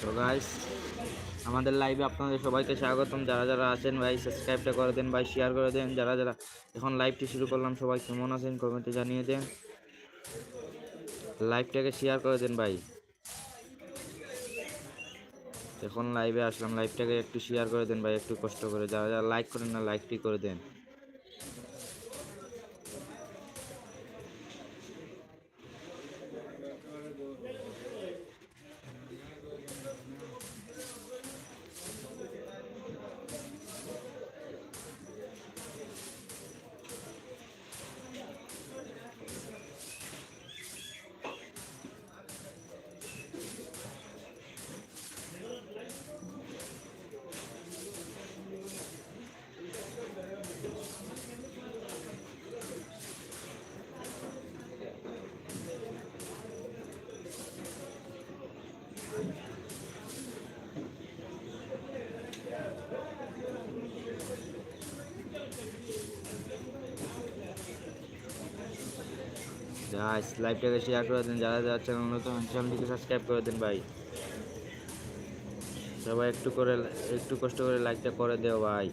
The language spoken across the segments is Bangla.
তো গাইস আমাদের লাইভে আপনাদের সবাইকে স্বাগতম। যারা যারা আছেন, ভাই সাবস্ক্রাইবটা করে দেন, ভাই শেয়ার করে দেন। যারা যারা এখন লাইভটি শুরু করলাম, সবাই কেমন আছেন কমেন্টে জানিয়ে দেন। লাইভটাকে শেয়ার করে দেন, ভাই। এখন লাইভে আসলাম লাইভটাকে একটু শেয়ার করে দেন, ভাই, একটু কষ্ট করে। যারা যারা লাইক করেন না লাইকটি করে দেন। গাইস লাইভটাকে শেয়ার করে দেন, যারা যারা চ্যানেল নতুন চ্যানেলটিকে সাবস্ক্রাইব করে দেন ভাই। সবাই একটু করে, একটু কষ্ট করে লাইকটা করে দেও ভাই।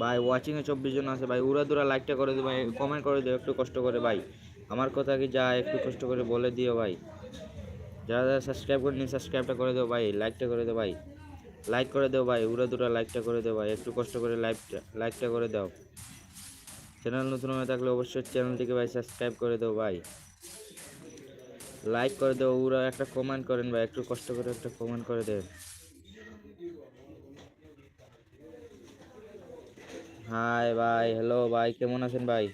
ভাই ওয়াচিং এ চব্বিশ জন আছে ভাই, উড়া দুরা লাইকটা করে দিও ভাই কমেন্ট করে দিও, একটু কষ্ট করে ভাই। আমার কথা কি যা, একটু কষ্ট করে বলে দিও ভাই। যারা যারা সাবস্ক্রাইব করেনি সাবস্ক্রাইবটা করে দেও ভাই লাইকটা করে দেও ভাই। লাইক করে দেও ভাই, উড়া দুরা লাইকটা করে দেও ভাই, একটু কষ্ট করে লাইকটা লাইকটা করে দাও। চ্যানেল নতুন হয়ে থাকলে অবশ্যই চ্যানেলটিকে ভাই সাবস্ক্রাইব করে দেও ভাই। লাইক করে দেও, উড়া একটা কমেন্ট করেন ভাই, একটু কষ্ট করে একটা কমেন্ট করে দেন। হাই ভাই হ্যালো ভাই, কেমন আছেন ভাই?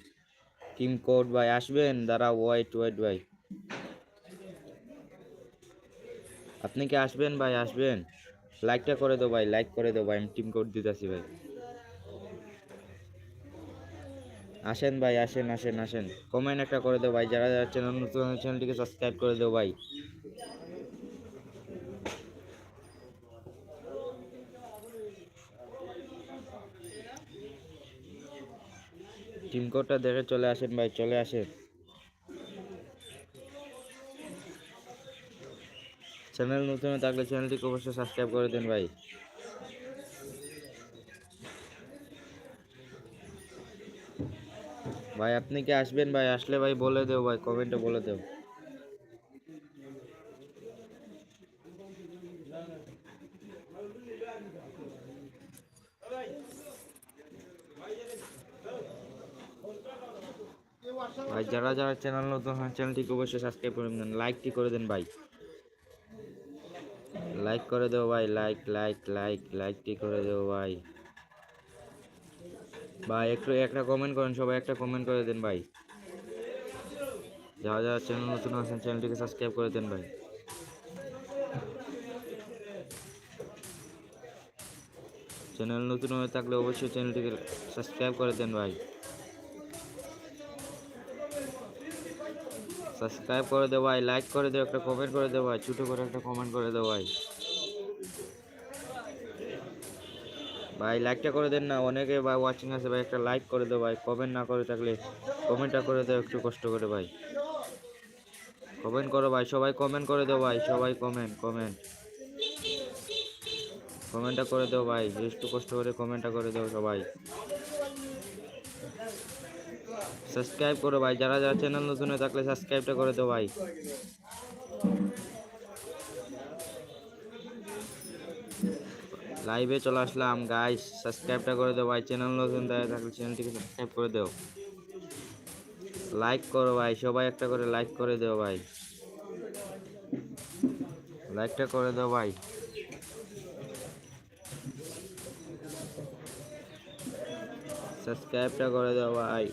টিম কোড ভাই, আসবেন? দাঁড়া ওয়েট ওয়েট ভাই। আপনি কি আসবেন ভাই? আসবেন। লাইকটা করে দাও ভাই লাইক করে দাও ভাই, আমি টিম কোড দিতেছি ভাই। আসেন ভাই, আসেন আসেন আসেন। কমেন্ট একটা করে দাও ভাই, যারা যারা চ্যানেল নতুন চ্যানেলটিকে সাবস্ক্রাইব করে দাও ভাই। টিম কোডটা দেখে চলে আসেন ভাই, চলে আসেন। চ্যানেল নতুন থাকলে চ্যানেলটিকে অবশ্যই সাবস্ক্রাইব করে দেন ভাই। ভাই, আপনি কি আসবেন ভাই? আসলে ভাই বলে দেও ভাই কমেন্টে বলে দেও। ভাই, যারা যারা চ্যানেল নতুন হয় চ্যানেলটিকে অবশ্যই সাবস্ক্রাইব করে দেন। লাইকটি করে দেন ভাই। লাইক করে দেও ভাই লাইক লাইক লাইক লাইকটি করে দেও ভাই। ভাই, একটু একটা কমেন্ট করেন, সবাই একটা কমেন্ট করে দেন ভাই। যারা যারা চ্যানেল নতুন আছেন চ্যানেলটিকে সাবস্ক্রাইব করে দেন ভাই। চ্যানেল নতুন হয়ে থাকলে অবশ্যই চ্যানেলটিকে সাবস্ক্রাইব করে দেন ভাই। সাবস্ক্রাইব করে দেও ভাই লাইক করে দেও, একটা কমেন্ট করে দেও ভাই, ছোটো করে একটা কমেন্ট করে দেও ভাই। ভাই লাইকটা করে দেন না। অনেকে ভাই ওয়াচিং আছে ভাই, একটা লাইক করে দেও ভাই। কমেন্ট না করে থাকলে কমেন্টটা করে দেও, একটু কষ্ট করে ভাই। কমেন্ট করো ভাই, সবাই কমেন্ট করে দেও ভাই, সবাই কমেন্ট কমেন্ট কমেন্টটা করে দেও ভাই, একটু কষ্ট করে কমেন্টটা করে দেও সবাই। সাবস্ক্রাইব করো ভাই, যারা যারা চ্যানেল নতুন হয়ে থাকলে সাবস্ক্রাইবটা করে দাও ভাই। লাইভে চলে আসলাম গাইস সাবস্ক্রাইবটা করে দাও, ভাই। চ্যানেল নতুন হয়ে থাকলে চ্যানেলটিকে সাবস্ক্রাইব করে দাও। লাইক করো, ভাই। সবাই একটা করে লাইক করে দাও, ভাই। লাইকটা করে দাও, ভাই। সাবস্ক্রাইবটা করে দাও, ভাই।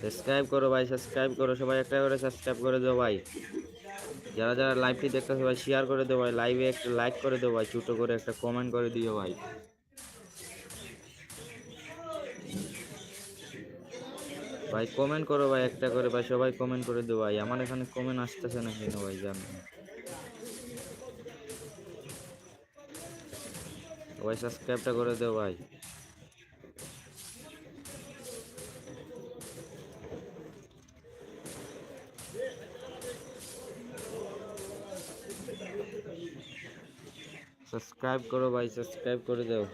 সাবস্ক্রাইব করো, ভাই। সাবস্ক্রাইব করো। সবাই একটা করে সাবস্ক্রাইব করে দাও, ভাই। যারা যারা লাইভটি দেখতে ভাই শেয়ার করে দেবো ভাই লাইভে একটা লাইক করে দেবো ভাই, ছোটো করে একটা কমেন্ট করে দিও ভাই। ভাই কমেন্ট করো ভাই, একটা করে ভাই, সবাই কমেন্ট করে দেবো ভাই। আমার এখানে কমেন্ট আসতেছে না কেন ভাই, জান? ভাই সাবস্ক্রাইবটা করে দেও ভাই। সাবস্ক্রাইব করো ভাই সাবস্ক্রাইব করে দাও।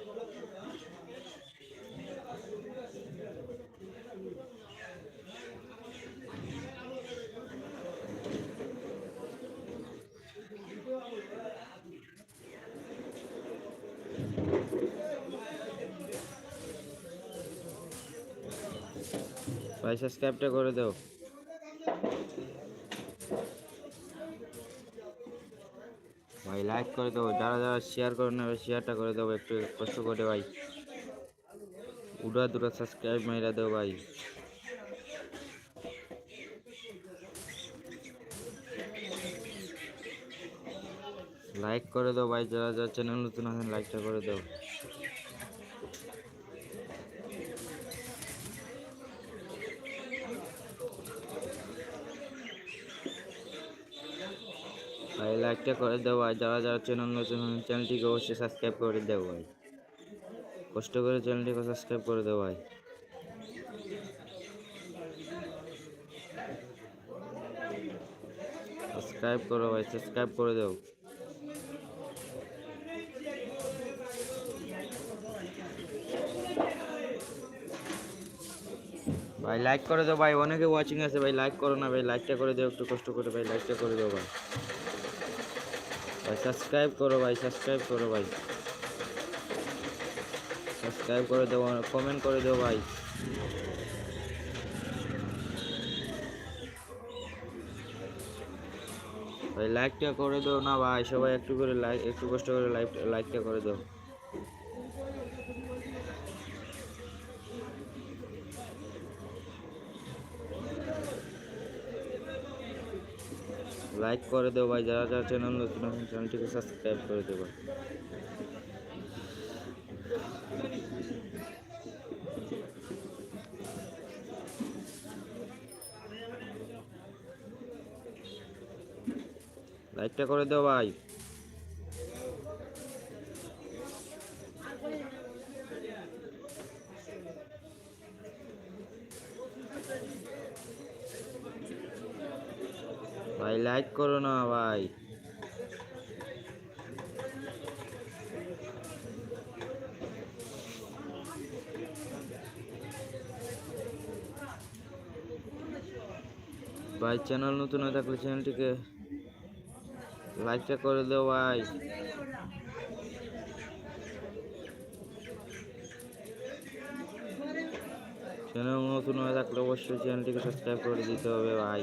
ভাই সাবস্ক্রাইবটা করে দাও ভাই লাইক করে দেবো। যারা যারা শেয়ার করে নেবে শেয়ারটা করে দেবো। একটু কষ্ট করে ভাই। উড়া দুটা সাবস্ক্রাইব মেরে দেবো ভাই। লাইক করে দাও ভাই। যারা যারা চ্যানেল নতুন আছেন লাইকটা করে দাও ভাই লাইকটা করে দাও ভাই যারা যারা চ্যানেল নতুন চ্যানেলটিকে অবশ্যই সাবস্ক্রাইব করে দাও ভাই। কষ্ট করে চ্যানেলটিকে সাবস্ক্রাইব করে দাও ভাই। সাবস্ক্রাইব করো ভাই, সাবস্ক্রাইব করে দাও। ভাই লাইক করে দাও ভাই, অনেকে ওয়াচিং আছে ভাই লাইক করো না ভাই লাইকটা করে দাও, একটু কষ্ট করে ভাই লাইকটা করে দাও ভাই। ভাই সাবস্ক্রাইব করো ভাই সাবস্ক্রাইব করো ভাই। সাবস্ক্রাইব করে দেবো কমেন্ট করে দাও ভাই। ভাই লাইকটা করে দাও না ভাই, সবাই একটু করে লাইক একটু কষ্ট করে লাইক লাইকটা করে দাও। লাইক করে দেবো ভাই, যারা যারা চ্যানেল নতুন আছেন চ্যানেলটিকে সাবস্ক্রাইব করে দেবো। লাইকটা করে দেবো ভাই ভাই লাইক করো না ভাই। ভাই চ্যানেল নতুন হয়ে থাকলে চ্যানেলটিকে লাইকটা করে দেও ভাই। চ্যানেল নতুন হয়ে থাকলে অবশ্যই চ্যানেলটিকে সাবস্ক্রাইব করে দিতে হবে ভাই।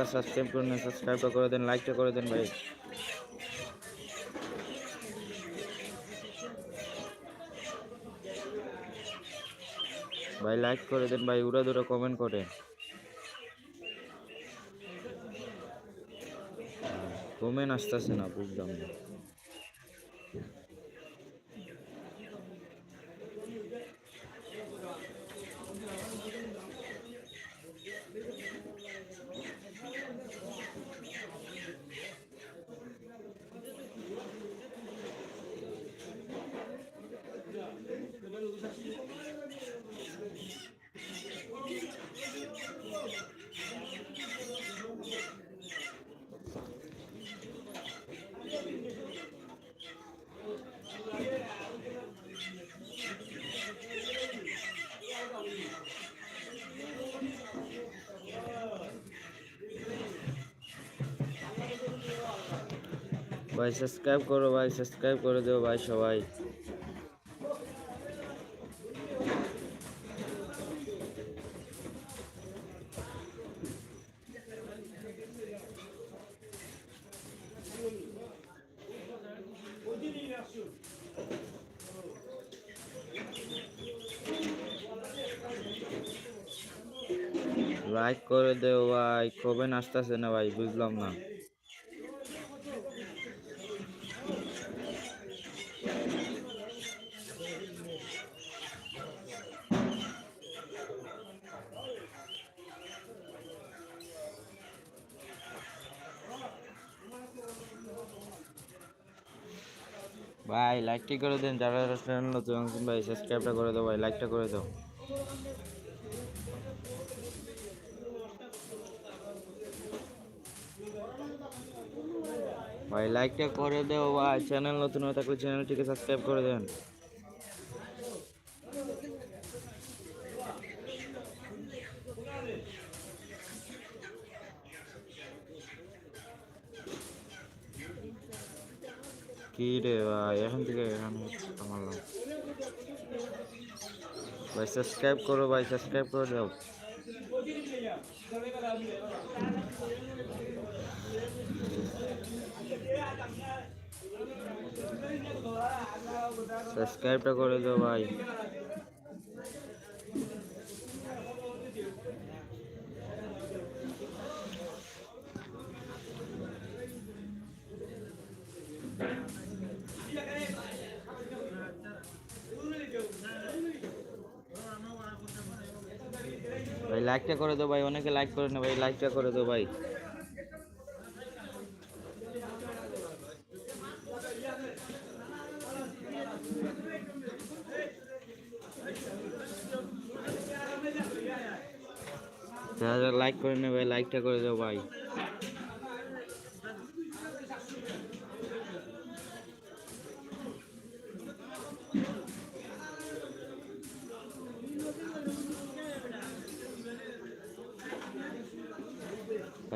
যারা সাবস্ক্রাইব করে নেন সাবস্ক্রাইবটা করে দেন লাইকটা করে দেন ভাই। ভাই লাইক করে দেন ভাই, উড়া দুরা কমেন্ট করে। কমেন্ট আসতেছে না, বুঝলাম না। ভাই সাবস্ক্রাইব করো ভাই সাবস্ক্রাইব করে দেও ভাই সবাই। লাইক করে দেও ভাই, কবে আসতেছে না ভাই, বুঝলাম না। লাইকটি করে দেন? যারা যারা চ্যানেল নতুন ভাই সাবস্ক্রাইবটা করে দাও ভাই লাইকটা করে দাও। ভাই লাইকটা করে দেও ভাই চ্যানেল নতুন হয়ে থাকলে চ্যানেলটিকে সাবস্ক্রাইব করে দেন। কি রে ভাই এখান থেকে এখানে মারলাম ভাই সাবস্ক্রাইব করো, ভাই সাবস্ক্রাইব করে দাও। সাবস্ক্রাইবটা করে দাও, ভাই। লাইকটা করে দাও ভাই, অনেকে লাইক করে না ভাই লাইকটা করে দাও ভাই। লাইক করে নেবে লাইকটা করে দাও ভাই।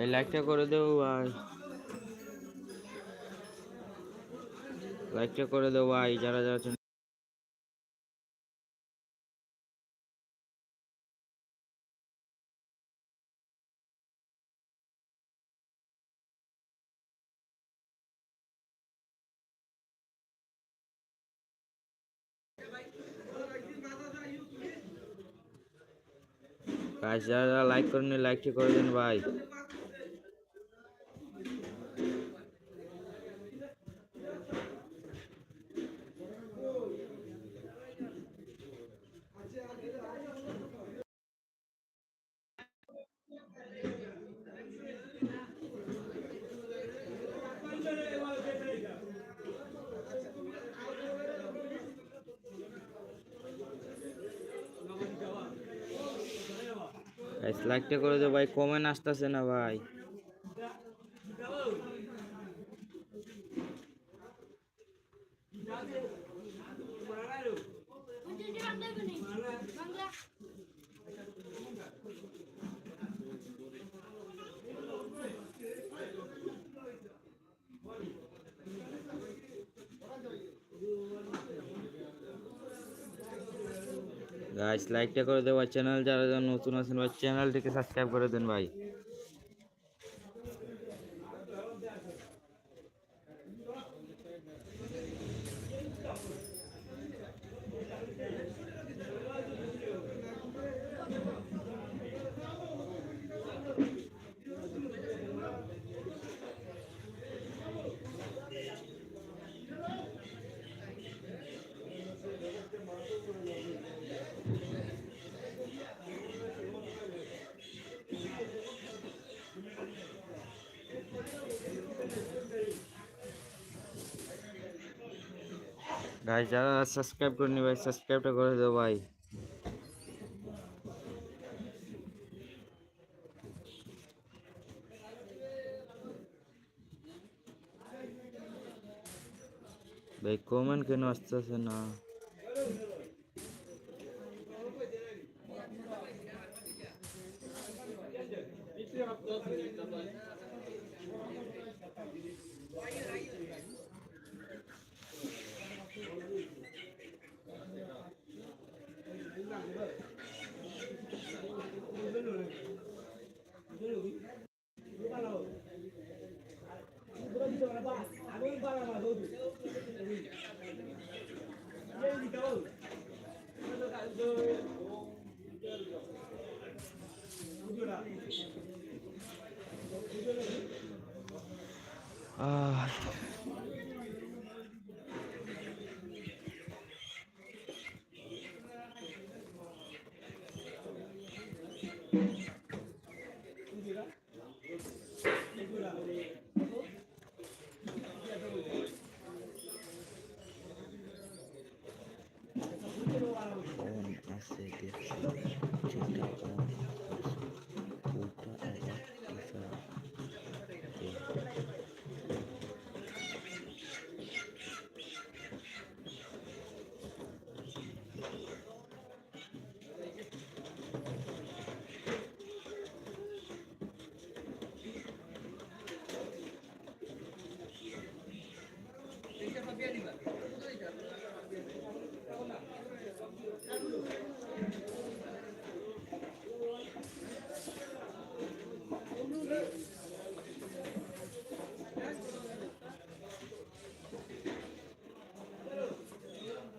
ভাই লাইকটা করে দেও ভাই লাইকটা করে দেও ভাই, যারা যারা। গাইস যারা লাইক করেন লাইকটি করে দেন ভাই লাইকটা করে দাও ভাই কমেন্ট আসতেছে না ভাই বাংলা গাইস লাইকটা করে ভাই চ্যানেল যারা যারা নতুন আছেন ভাই চ্যানেলটিকে সাবস্ক্রাইব করে দেন ভাই। গাইস যারা সাবস্ক্রাইব করেনি ভাই সাবস্ক্রাইবটা করে দাও ভাই ভাই কমেন্ট কেন আসতেছে না আহ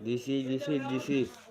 This is, this.